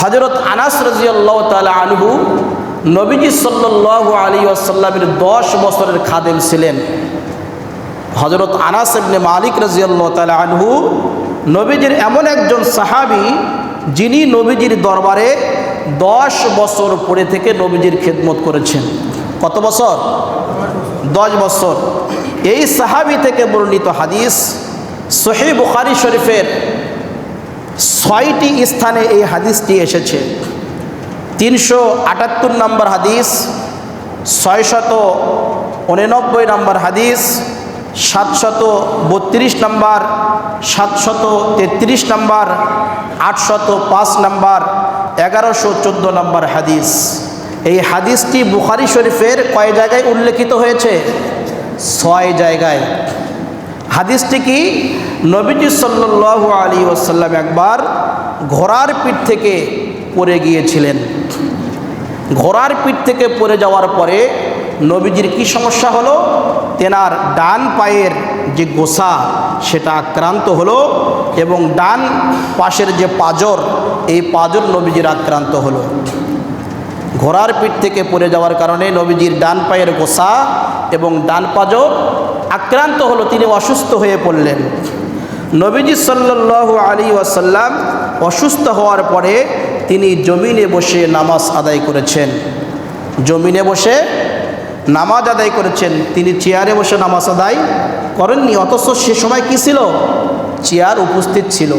হজরত আনাস রাজিয়াল্লাহ তালা আনহু নবীজি সাল্লাহ আলী আসাল্লামের দশ বছরের খাদেম ছিলেন। হজরত আনাস ইবনে মালিক রাজিয়াল্লাহ তালা আনহু নবীজির এমন একজন সাহাবি যিনি নবীজির দরবারে দশ বছর পরে থেকে নবীজির খেদমত করেছেন। কত বছর? দশ বছর। এই সাহাবি থেকে বর্ণিত হাদিস সহি বুখারি শরীফের ছয়টি স্থানে এই হাদিসটি এসেছে। তিনশো আটাত্তর নম্বর হাদিস, ছয়শত উননব্বই নম্বর হাদিস, সাতশত বত্রিশ নম্বর, সাতশত তেত্রিশ নম্বর, আটশত পাঁচ নম্বর, এগারোশো চোদ্দ নম্বর হাদিস। এই হাদিসটি বুখারি শরীফের কয় জায়গায় উল্লেখিত হয়েছে? ছয় জায়গায়। হাদিসটি কি? নবীজি সাল্লাল্লাহু আলী ওসাল্লাম একবার ঘোড়ার পিঠ থেকে পড়ে গিয়েছিলেন। ঘোড়ার পিঠ থেকে পড়ে যাওয়ার পরে নবীজির কি সমস্যা হলো? তেনার ডান পায়ের যে গোসা, সেটা আক্রান্ত হলো এবং ডান পাশের যে পাজর, এই পাজর নবীজির আক্রান্ত হলো। ঘোড়ার পিঠ থেকে পড়ে যাওয়ার কারণে নবীজির ডান পায়ের গোসা এবং ডান পাজর আক্রান্ত হলো, তিনি অসুস্থ হয়ে পড়লেন। নবীজি সাল্লাল্লাহু আলী ওয়াসাল্লাম অসুস্থ হওয়ার পরে তিনি জমিনে বসে নামাজ আদায় করেছেন। জমিনে বসে নামাজ আদায় করেছেন। তিনি চেয়ারে বসে নামাজ আদায় করেননি, অথচ সে সময় কী ছিল? চেয়ার উপস্থিত ছিল।